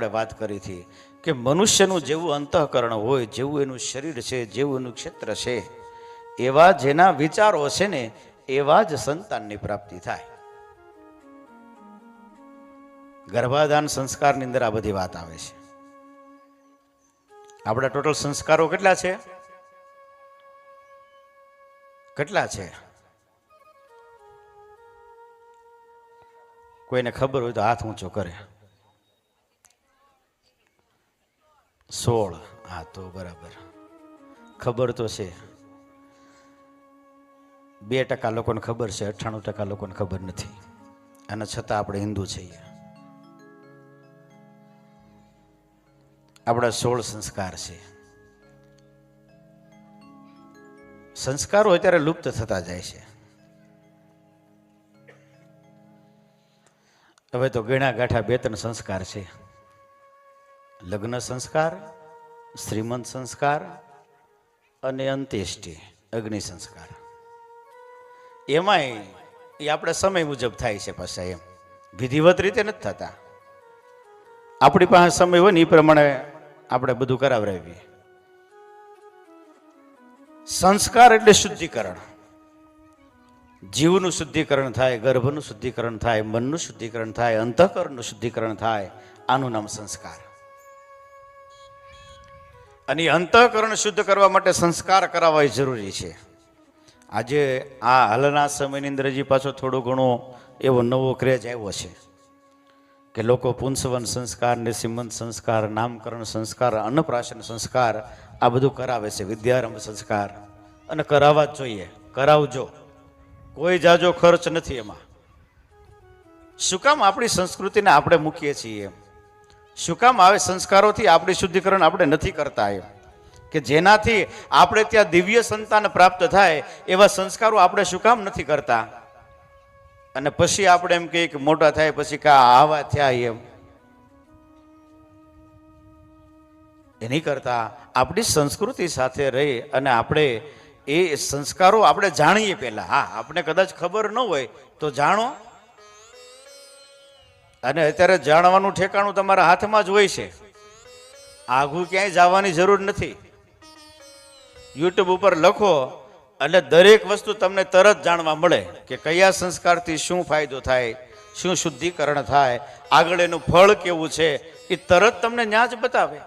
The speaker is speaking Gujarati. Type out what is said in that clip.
આપણે વાત કરી હતી કે મનુષ્યનું જેવું અંતઃકરણ હોય, જેવું એનું શરીર છે, જેવું એનું ક્ષેત્ર છે, એવા જેના વિચારો છે ને, એવા જ સંતાનની પ્રાપ્તિ થાય. ગર્ભાધાન સંસ્કારની અંદર આ બધી વાત આવે છે. આપણા ટોટલ સંસ્કારો કેટલા છે? કેટલા છે? કોઈને ખબર હોય તો હાથ ઊંચો કરે. સોળ. હા, તો બરાબર. ખબર તો છે. બે ટકા લોકોને ખબર છે, અઠ્ઠાણું ટકા લોકોને ખબર નથી. અને છતાં આપણે હિન્દુ છીએ. આપણા સોળ સંસ્કાર છે. સંસ્કારો અત્યારે લુપ્ત થતા જાય છે. હવે તો ગણા ગાંઠા બે ત્રણ સંસ્કાર છે. લગ્ન સંસ્કાર, શ્રીમંત સંસ્કાર અને અંત્યેષ્ટિ, અગ્નિ સંસ્કાર. એમાંય એ આપણે સમય મુજબ થાય છે પાછા એમ. વિધિવત રીતે નથી થતા. આપણી પાસે સમય હોય ને એ પ્રમાણે આપણે બધું કરાવરાવીએ. સંસ્કાર એટલે શુદ્ધિકરણ. જીવનું શુદ્ધિકરણ થાય, ગર્ભનું શુદ્ધિકરણ થાય, મનનું શુદ્ધિકરણ થાય, અંતઃકરણનું શુદ્ધિકરણ થાય, આનું નામ સંસ્કાર. અને અંતઃકરણ શુદ્ધ કરવા માટે સંસ્કાર કરાવવા જરૂરી છે. આજે આ હાલના સમયની અંદર હજી પાછો થોડો ઘણો એવો નવો ક્રેજ આવ્યો છે કે લોકો પુંસવન સંસ્કાર નિસિમંત સંસ્કાર, નામકરણ સંસ્કાર, અન્નપ્રાશન સંસ્કાર આ બધું કરાવે છે, વિદ્યારંભ સંસ્કાર. અને કરાવવા જ જોઈએ. કરાવજો. કોઈ જાજો ખર્ચ નથી એમાં. શું કામ આપણી સંસ્કૃતિને આપણે મૂકીએ છીએ એમ? શું કામ આવે? સંસ્કારોથી આપણી શુદ્ધિકરણ આપણે નથી કરતા એમ. કે જેનાથી આપણે ત્યાં દિવ્ય સંતાન પ્રાપ્ત થાય, એવા સંસ્કારો આપણે શું કામ નથી કરતા? અને પછી આપણે એમ કહીએ કે મોટા થાય પછી કા આવા થયા એમ. એની કરતા. આપણી સંસ્કૃતિ સાથે રહી અને આપણે એ સંસ્કારો આપણે જાણીએ પહેલા. હા આપણે કદાચ ખબર ન હોય તો જાણો. અને અત્યારે જાણવાનું ઠેકાણું તમારા હાથમાં જ હોય છે. આઘું ક્યાંય જવાની જરૂર નથી. યુટ્યુબ ઉપર લખો એટલે દરેક વસ્તુ તમને તરત જાણવા મળે કે કયા સંસ્કારથી શું ફાયદો થાય, શું શુદ્ધિકરણ થાય આગળ એનું ફળ કેવું છે, એ તરત તમને ન્યાજ બતાવે.